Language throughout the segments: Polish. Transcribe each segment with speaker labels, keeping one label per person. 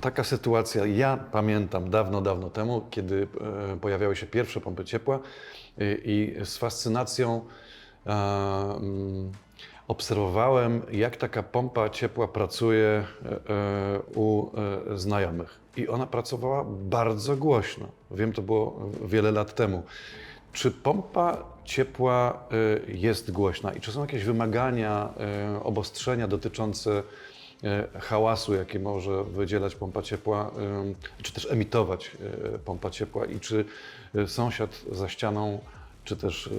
Speaker 1: taka sytuacja, ja pamiętam dawno, dawno temu, kiedy e, pojawiały się pierwsze pompy ciepła i, i z fascynacją e, mm, obserwowałem, jak taka pompa ciepła pracuje e, e, u e, znajomych. I ona pracowała bardzo głośno. Wiem, to było wiele lat temu. Czy pompa ciepła e, jest głośna i czy są jakieś wymagania, e, obostrzenia dotyczące e, hałasu, jaki może wydzielać pompa ciepła, em, czy też emitować e, pompa ciepła i czy e, sąsiad za ścianą, czy też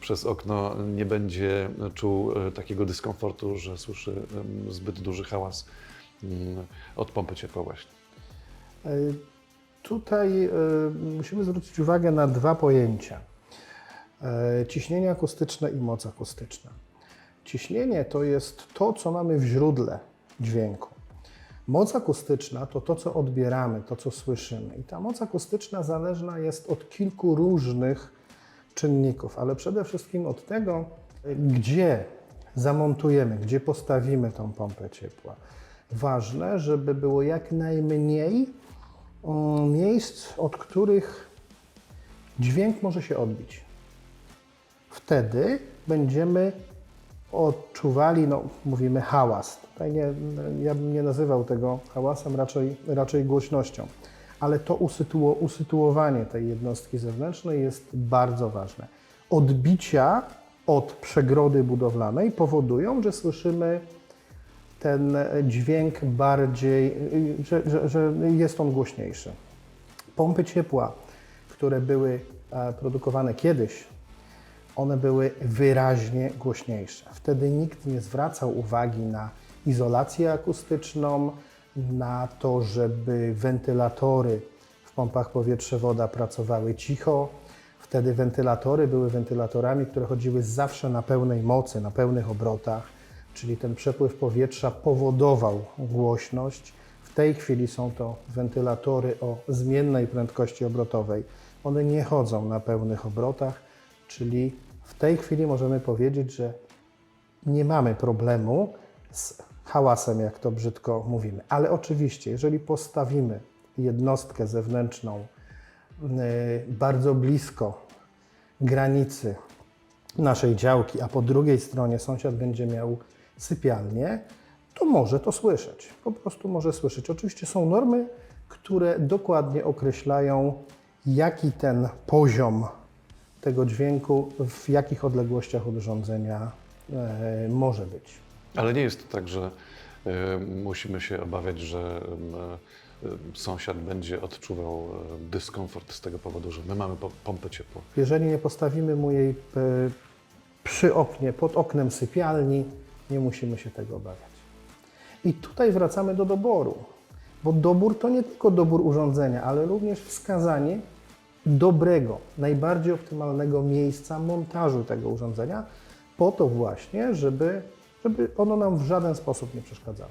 Speaker 1: przez okno nie będzie czuł e, takiego dyskomfortu, że słyszy zbyt duży hałas mm, od pompy ciepła właśnie.
Speaker 2: E, Tutaj e, musimy zwrócić uwagę na dwa pojęcia. E, Ciśnienie akustyczne i moc akustyczna. Ciśnienie to jest to, co mamy w źródle dźwięku. Moc akustyczna to to, co odbieramy, to, co słyszymy. I ta moc akustyczna zależna jest od kilku różnych czynników, ale przede wszystkim od tego, gdzie zamontujemy, gdzie postawimy tą pompę ciepła. Ważne, żeby było jak najmniej mm, miejsc, od których dźwięk może się odbić. Wtedy będziemy odczuwali, no mówimy hałas. Tutaj nie, ja bym nie nazywał tego hałasem, raczej, raczej głośnością. Ale to usytuo, usytuowanie tej jednostki zewnętrznej jest bardzo ważne. Odbicia od przegrody budowlanej powodują, że słyszymy ten dźwięk bardziej, że, że, że jest on głośniejszy. Pompy ciepła, które były e, produkowane kiedyś, one były wyraźnie głośniejsze. Wtedy nikt nie zwracał uwagi na izolację akustyczną, na to, żeby wentylatory w pompach powietrze-woda pracowały cicho. Wtedy wentylatory były wentylatorami, które chodziły zawsze na pełnej mocy, na pełnych obrotach, czyli ten przepływ powietrza powodował głośność. W tej chwili są to wentylatory o zmiennej prędkości obrotowej. One nie chodzą na pełnych obrotach, czyli w tej chwili możemy powiedzieć, że nie mamy problemu z hałasem, jak to brzydko mówimy. Ale oczywiście, jeżeli postawimy jednostkę zewnętrzną yy, bardzo blisko granicy naszej działki, a po drugiej stronie sąsiad będzie miał sypialnię, to może to słyszeć. Po prostu może słyszeć. Oczywiście są normy, które dokładnie określają, jaki ten poziom tego dźwięku, w jakich odległościach od urządzenia e, może być.
Speaker 1: Ale nie jest tak, że e, musimy się obawiać, że e, e, sąsiad będzie odczuwał dyskomfort z tego powodu, że my mamy po- pompę ciepła.
Speaker 2: Jeżeli nie postawimy mu jej przy oknie, pod oknem sypialni, nie musimy się tego obawiać. I tutaj wracamy do doboru, bo dobór to nie tylko dobór urządzenia, ale również wskazanie dobrego, najbardziej optymalnego miejsca montażu tego urządzenia, po to właśnie, żeby, żeby ono nam w żaden sposób nie przeszkadzało.